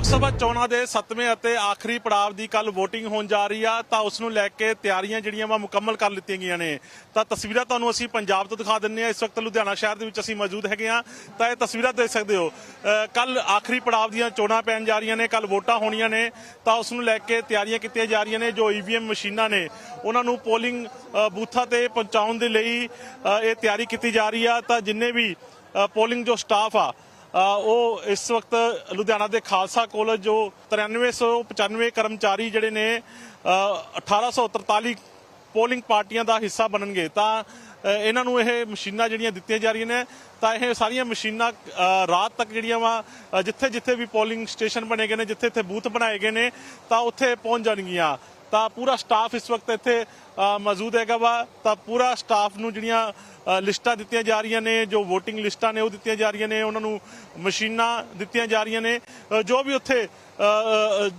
ਲੋਕ ਸਭਾ ਚੋਣਾਂ ਦੇ 7ਵੇਂ ਅਤੇ ਆਖਰੀ ਪੜਾਅ ਦੀ ਕੱਲ VOTING ਹੋਣ ਜਾ ਰਹੀ ਆ, ਤਾਂ ਉਸ ਨੂੰ ਲੈ ਕੇ ਤਿਆਰੀਆਂ ਜਿਹੜੀਆਂ ਵਾ ਮੁਕੰਮਲ ਕਰ ਲਿੱਤੀਆਂ ਗਈਆਂ ਨੇ। ਤਾਂ ਤਸਵੀਰਾਂ ਤੁਹਾਨੂੰ ਅਸੀਂ ਪੰਜਾਬ ਤੋਂ ਦਿਖਾ ਦਿੰਨੇ ਆ। ਇਸ ਵਕਤ ਲੁਧਿਆਣਾ ਸ਼ਹਿਰ ਦੇ ਵਿੱਚ ਅਸੀਂ ਮੌਜੂਦ ਹੈਗੇ ਆ। ਤਾਂ ਇਹ ਤਸਵੀਰਾਂ ਦੇਖ ਸਕਦੇ ਹੋ ਕੱਲ ਆਖਰੀ ਪੜਾਅ ਦੀਆਂ ਚੋਣਾਂ ਪੈਣ ਜਾ ਰਹੀਆਂ ਨੇ ਕੱਲ ਵੋਟਾਂ ਹੋਣੀਆਂ ਨੇ। ਤਾਂ ਉਸ ਨੂੰ ਲੈ ਕੇ ਤਿਆਰੀਆਂ ਕੀਤੀਆਂ ਜਾ ਰਹੀਆਂ ਨੇ ਜੋ ਈਵੀਐਮ ਮਸ਼ੀਨਾਂ ਨੇ। ਉਹਨਾਂ ਨੂੰ ਪੋਲਿੰਗ ਬੂਥਾਂ ਤੇ ਪਹੁੰਚਾਉਣ ਦੇ ਲਈ ਇਹ ਤਿਆਰੀ ਕੀਤੀ ਜਾ ਰਹੀ ਆ। ਤਾਂ ਜਿੰਨੇ ਵੀ ਪੋਲਿੰਗ ਜੋ ਸਟਾਫ ਆ ਉਹ ਇਸ ਵਕਤ ਲੁਧਿਆਣਾ ਦੇ ਖਾਲਸਾ ਕਾਲਜ ਜੋ 9395 ਕਰਮਚਾਰੀ ਜਿਹੜੇ ਨੇ ਅ, 1843 ਪੋਲਿੰਗ ਪਾਰਟੀਆਂ ਦਾ ਹਿੱਸਾ ਬਣਨਗੇ। ਤਾਂ ਇਹਨਾਂ ਨੂੰ ਇਹ ਮਸ਼ੀਨਾਂ ਜਿਹੜੀਆਂ ਦਿੱਤੀਆਂ ਜਾ ਰਹੀਆਂ ਨੇ ਤਾਂ ਇਹ ਸਾਰੀਆਂ ਮਸ਼ੀਨਾਂ ਰਾਤ ਤੱਕ ਜਿਹੜੀਆਂ ਵਾ ਜਿੱਥੇ ਜਿੱਥੇ ਵੀ ਪੋਲਿੰਗ ਸਟੇਸ਼ਨ ਬਣੇ ਗਏ ਨੇ ਜਿੱਥੇ ਜਿੱਥੇ ਬੂਥ ਬਣਾਏ ਗਏ ਨੇ ਤਾਂ ਉੱਥੇ ਪਹੁੰਚ ਜਾਣਗੀਆਂ। ਤਾਂ ਪੂਰਾ ਸਟਾਫ ਇਸ ਵਕਤ ਇੱਥੇ ਮੌਜੂਦ ਹੈਗਾ ਵਾ। ਤਾਂ ਪੂਰਾ ਸਟਾਫ ਨੂੰ ਜਿਹੜੀਆਂ ਲਿਸਟਾਂ ਦਿੱਤੀਆਂ ਜਾ ਰਹੀਆਂ ਨੇ ਜੋ VOTING ਲਿਸਟਾਂ ਨੇ ਉਹ ਦਿੱਤੀਆਂ ਜਾ ਰਹੀਆਂ ਨੇ ਉਹਨਾਂ ਨੂੰ ਮਸ਼ੀਨਾਂ ਦਿੱਤੀਆਂ ਜਾ ਰਹੀਆਂ ਨੇ। ਜੋ ਵੀ ਉੱਥੇ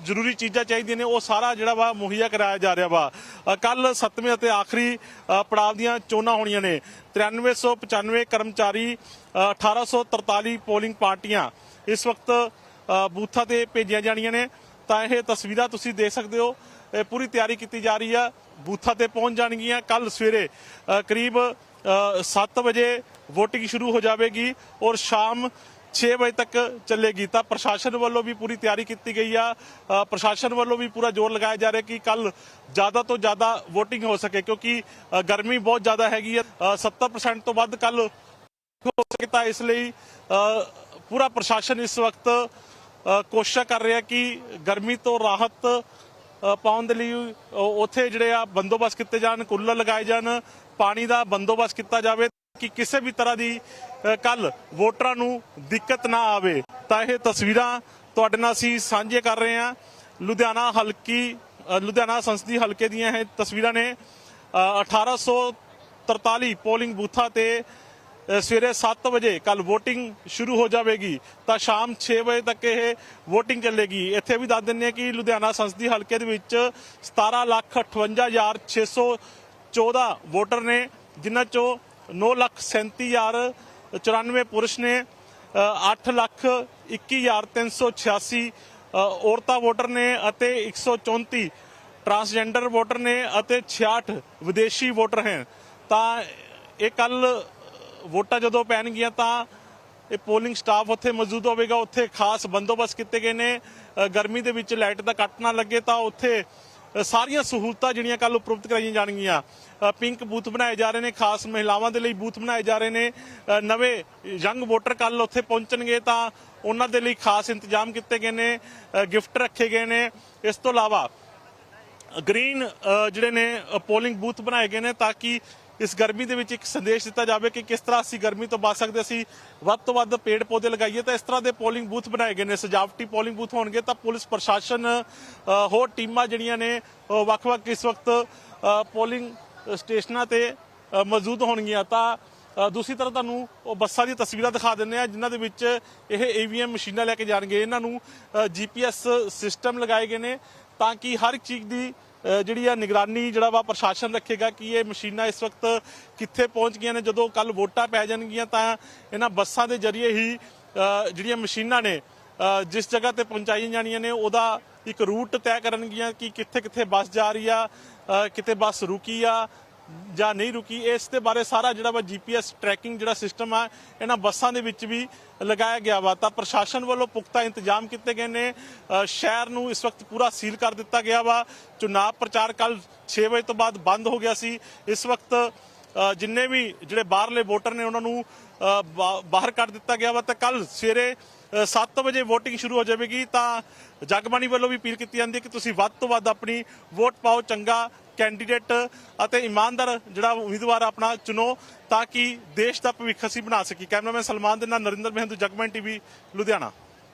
ਜ਼ਰੂਰੀ ਚੀਜ਼ਾਂ ਚਾਹੀਦੀਆਂ ਨੇ ਉਹ ਸਾਰਾ ਜਿਹੜਾ ਵਾ ਮੁਹੱਈਆ ਕਰਾਇਆ ਜਾ ਰਿਹਾ ਵਾ। ਕੱਲ 7ਵੇਂ ਅਤੇ ਆਖਰੀ ਪੜਾਅ ਦੀਆਂ ਚੋਣਾਂ ਹੋਣੀਆਂ ਨੇ। 9395 ਕਰਮਚਾਰੀ ਅ, 1843 ਪੋਲਿੰਗ ਪਾਰਟੀਆਂ ਇਸ ਵਕਤ ਬੂਥਾਂ ਤੇ ਭੇਜੀਆਂ ਜਾਣੀਆਂ ਨੇ। ਤਾਂ ਇਹ ਤਸਵੀਰਾਂ ਤੁਸੀਂ ਦੇਖ ਸਕਦੇ ਹੋ। ਪੂਰੀ ਤਿਆਰੀ ਕੀਤੀ ਜਾ ਰਹੀ ਆ। ਬੂਥਾਂ ਤੇ ਪਹੁੰਚ ਜਾਣਗੀਆਂ ਕੱਲ ਸਵੇਰੇ। ਕਰੀਬ 7 ਵਜੇ VOTING ਸ਼ੁਰੂ ਹੋ ਜਾਵੇਗੀ ਔਰ ਸ਼ਾਮ 6 ਵਜੇ ਤੱਕ ਚੱਲੇਗੀ। ਤਾਂ ਪ੍ਰਸ਼ਾਸਨ ਵੱਲੋਂ ਵੀ ਪੂਰੀ ਤਿਆਰੀ ਕੀਤੀ ਗਈ ਆ। ਪ੍ਰਸ਼ਾਸਨ ਵੱਲੋਂ ਵੀ ਪੂਰਾ ਜ਼ੋਰ ਲਗਾਇਆ ਜਾ ਰਿਹਾ ਕਿ ਕੱਲ ਜ਼ਿਆਦਾ ਤੋਂ ਜ਼ਿਆਦਾ VOTING ਹੋ ਸਕੇ ਕਿਉਂਕਿ ਗਰਮੀ ਬਹੁਤ ਜ਼ਿਆਦਾ ਹੈਗੀ ਆ। ਅ, 70% ਤੋਂ ਵੱਧ ਕੱਲ ਹੋ ਸਕੇ ਤਾਂ ਇਸ ਲਈ ਪੂਰਾ ਪ੍ਰਸ਼ਾਸਨ ਇਸ ਵਕਤ ਅ, ਕੋਸ਼ਿਸ਼ ਕਰ ਰਿਹਾ ਕਿ ਗਰਮੀ ਤੋਂ ਰਾਹਤ ਪਾਉਣ ਦੇ ਲਈ ਉੱਥੇ ਜਿਹੜੇ ਆ ਬੰਦੋਬਸਤ ਕੀਤੇ ਜਾਣ ਕੂਲਰ ਲਗਾਏ ਜਾਣ ਪਾਣੀ ਦਾ ਬੰਦੋਬਸਤ ਕੀਤਾ ਜਾਵੇ ਕਿ ਕਿਸੇ ਵੀ ਤਰ੍ਹਾਂ ਦੀ ਕੱਲ ਵੋਟਰਾਂ ਨੂੰ ਦਿੱਕਤ ਨਾ ਆਵੇ। ਤਾਂ ਇਹ ਤਸਵੀਰਾਂ ਤੁਹਾਡੇ ਨਾਲ ਅਸੀਂ ਸਾਂਝੇ ਕਰ ਰਹੇ ਹਾਂ। ਲੁਧਿਆਣਾ ਹਲਕੀ ਲੁਧਿਆਣਾ ਸੰਸਦੀ ਹਲਕੇ ਦੀਆਂ ਇਹ ਤਸਵੀਰਾਂ ਨੇ। ਅ, 1843 ਪੋਲਿੰਗ ਬੂਥਾਂ ਤੇ ਸਵੇਰੇ 7 ਵਜੇ ਕੱਲ VOTING ਸ਼ੁਰੂ ਹੋ ਜਾਵੇਗੀ ਤਾਂ ਸ਼ਾਮ 6 ਵਜੇ ਤੱਕ ਇਹ VOTING ਚੱਲੇਗੀ ਇੱਥੇ ਵੀ ਦੱਸ ਦਿੰਨੇ ਆ ਕਿ ਲੁਧਿਆਣਾ ਸੰਸਦੀ ਹਲਕੇ ਦੇ ਵਿੱਚ 1758614 ਵੋਟਰ ਨੇ ਜਿਨ੍ਹਾਂ ਚੋਂ 9,37,094 ਪੁਰਸ਼ ਨੇ 8,21,386 ਔਰਤਾਂ ਵੋਟਰ ਨੇ ਅਤੇ 134 ਟਰਾਂਸਜੈਂਡਰ ਵੋਟਰ ਨੇ ਅਤੇ 66 ਵਿਦੇਸ਼ੀ ਵੋਟਰ ਹਨ ਤਾਂ ਇਹ ਕੱਲ ਵੋਟਾਂ ਜਦੋਂ ਪੈਣਗੀਆਂ ਤਾਂ ਇਹ ਪੋਲਿੰਗ ਸਟਾਫ ਉੱਥੇ ਮੌਜੂਦ ਹੋਵੇਗਾ, ਉੱਥੇ ਖਾਸ ਬੰਦੋਬਸਤ ਕੀਤੇ ਗਏ ਨੇ। ਗਰਮੀ ਦੇ ਵਿੱਚ ਲਾਈਟ ਦਾ ਕੱਟ ਨਾ ਲੱਗੇ ਤਾਂ ਉੱਥੇ ਸਾਰੀਆਂ ਸਹੂਲਤਾਂ ਜਿਹੜੀਆਂ ਕੱਲ ਉਪਲਬਧ ਕਰਾਈਆਂ ਜਾਣਗੀਆਂ। ਪਿੰਕ ਬੂਥ ਬਣਾਏ ਜਾ ਰਹੇ ਨੇ, ਖਾਸ ਮਹਿਲਾਵਾਂ ਦੇ ਲਈ ਬੂਥ ਬਣਾਏ ਜਾ ਰਹੇ ਨੇ। ਨਵੇਂ ਯੰਗ ਵੋਟਰ ਕੱਲ ਉੱਥੇ ਪਹੁੰਚਣਗੇ ਤਾਂ ਉਹਨਾਂ ਦੇ ਲਈ ਖਾਸ ਇੰਤਜ਼ਾਮ ਕੀਤੇ ਗਏ ਨੇ ਗਿਫਟ ਰੱਖੇ ਗਏ ਨੇ। ਇਸ ਤੋਂ ਇਲਾਵਾ ਗ੍ਰੀਨ ਜਿਹੜੇ ਨੇ ਪੋਲਿੰਗ ਬੂਥ ਬਣਾਏ ਗਏ ਨੇ ਤਾਂ ਕਿ ਇਸ ਗਰਮੀ ਦੇ ਵਿੱਚ ਇੱਕ ਸੰਦੇਸ਼ ਦਿੱਤਾ ਜਾਵੇ ਕਿ ਕਿਸ ਤਰ੍ਹਾਂ ਅਸੀਂ ਗਰਮੀ ਤੋਂ ਬਚ ਸਕਦੇ ਅਸੀਂ ਵੱਧ ਤੋਂ ਵੱਧ ਪੇੜ ਪੌਦੇ ਲਗਾਈਏ, ਤਾਂ ਇਸ ਤਰ੍ਹਾਂ ਦੇ ਪੋਲਿੰਗ ਬੂਥ ਬਣਾਏ ਗਏ ਨੇ, ਸਜਾਵਟੀ ਪੋਲਿੰਗ ਬੂਥ ਹੋਣਗੇ, ਤਾਂ ਪੁਲਿਸ, ਪ੍ਰਸ਼ਾਸਨ ਹੋਰ ਟੀਮਾਂ ਜਿਹੜੀਆਂ ਨੇ ਵੱਖ-ਵੱਖ ਇਸ ਵਕਤ ਪੋਲਿੰਗ ਸਟੇਸ਼ਨਾਂ ਤੇ ਮੌਜੂਦ ਹੋਣਗੀਆਂ। ਤਾਂ ਦੂਸਰੀ ਤਰ੍ਹਾਂ ਤੁਹਾਨੂੰ ਉਹ ਬੱਸਾਂ ਦੀਆਂ ਤਸਵੀਰਾਂ ਦਿਖਾ ਦਿੰਦੇ ਆ ਜਿਨ੍ਹਾਂ ਦੇ ਵਿੱਚ ਇਹ ਈਵੀਐਮ ਮਸ਼ੀਨਾਂ ਲੈ ਕੇ ਜਾਣਗੇ। ਇਹਨਾਂ ਨੂੰ ਜੀਪੀਐਸ ਸਿਸਟਮ ਲਗਾਏ ਗਏ ਨੇ, ਤਾਂ ਕਿ ਹਰ ਇੱਕ ਚੀਜ਼ ਦੀ ਜਿਹੜੀ ਆ ਨਿਗਰਾਨੀ ਜਿਹੜਾ ਵਾ ਪ੍ਰਸ਼ਾਸਨ ਰੱਖੇਗਾ ਕਿ ਇਹ ਮਸ਼ੀਨਾਂ ਇਸ ਵਕਤ ਕਿੱਥੇ ਪਹੁੰਚ ਗਈਆਂ ਨੇ। ਜਦੋਂ ਕੱਲ ਵੋਟਾਂ ਪੈ ਜਾਣਗੀਆਂ ਤਾਂ ਇਹਨਾਂ ਬੱਸਾਂ ਦੇ ਜ਼ਰੀਏ ਹੀ ਜਿਹੜੀਆਂ ਮਸ਼ੀਨਾਂ ਨੇ ਜਿਸ ਜਗ੍ਹਾ ਤੇ ਪਹੁੰਚਾਈਆਂ ਜਾਣੀਆਂ ਨੇ, ਉਹਦਾ ਇੱਕ ਰੂਟ ਤੈਅ ਕਰਨਗੀਆਂ ਕਿ ਕਿੱਥੇ ਕਿੱਥੇ ਬੱਸ ਜਾ ਰਹੀ ਆ ਕਿਤੇ ਬੱਸ ਰੁਕੀ ਆ ਜਾਂ ਨਹੀਂ ਰੁਕੀ, ਇਸ ਦੇ ਬਾਰੇ ਸਾਰਾ ਜਿਹੜਾ ਵਾ ਜੀਪੀਐਸ ਟਰੈਕਿੰਗ ਜਿਹੜਾ ਸਿਸਟਮ ਆ, ਇਹਨਾਂ ਬੱਸਾਂ ਦੇ ਵਿੱਚ ਵੀ ਲਗਾਇਆ ਗਿਆ ਵਾ। ਤਾਂ ਪ੍ਰਸ਼ਾਸਨ ਵੱਲੋਂ ਪੁਖਤਾ ਇੰਤਜ਼ਾਮ ਕੀਤੇ ਗਏ ਨੇ। ਸ਼ਹਿਰ ਨੂੰ ਇਸ ਵਕਤ ਪੂਰਾ ਸੀਲ ਕਰ ਦਿੱਤਾ ਗਿਆ ਵਾ। ਚੁਣਾਵ ਪ੍ਰਚਾਰ ਕੱਲ 6 ਵਜੇ ਤੋਂ ਬਾਅਦ ਬੰਦ ਹੋ ਗਿਆ ਸੀ। ਇਸ ਵਕਤ ਜਿੰਨੇ ਵੀ ਜਿਹੜੇ ਬਾਹਰਲੇ ਵੋਟਰ ਨੇ, ਉਹਨਾਂ ਨੂੰ ਬਾ- ਬਾਹਰ ਕੱਢ ਦਿੱਤਾ ਗਿਆ ਵਾ। ਤੇ ਕੱਲ ਸਵੇਰੇ 7 ਵਜੇ VOTING ਸ਼ੁਰੂ ਹੋ ਜਾਵੇਗੀ। ਤਾਂ ਜਗਬਾਣੀ ਵੱਲੋਂ ਵੀ ਅਪੀਲ ਕੀਤੀ ਜਾਂਦੀ ਹੈ ਕਿ ਤੁਸੀਂ ਵੱਧ ਤੋਂ ਵੱਧ ਆਪਣੀ ਵੋਟ ਪਾਓ, ਚੰਗਾ ਕੈਂਡੀਡੇਟ ਅਤੇ ਇਮਾਨਦਾਰ ਜਿਹੜਾ ਉਮੀਦਵਾਰ ਆਪਣਾ ਚੁਣੋ ਤਾਂ ਕਿ ਦੇਸ਼ ਦਾ ਭਵਿੱਖ ਅਸੀਂ ਬਣਾ ਸਕੀਏ। ਕੈਮਰਾਮੈਨ ਸਲਮਾਨ ਦੇ ਨਾਲ ਨਰਿੰਦਰ ਮਹਿੰਦੂ, ਜਗਮਨ ਟੀਵੀ, ਲੁਧਿਆਣਾ।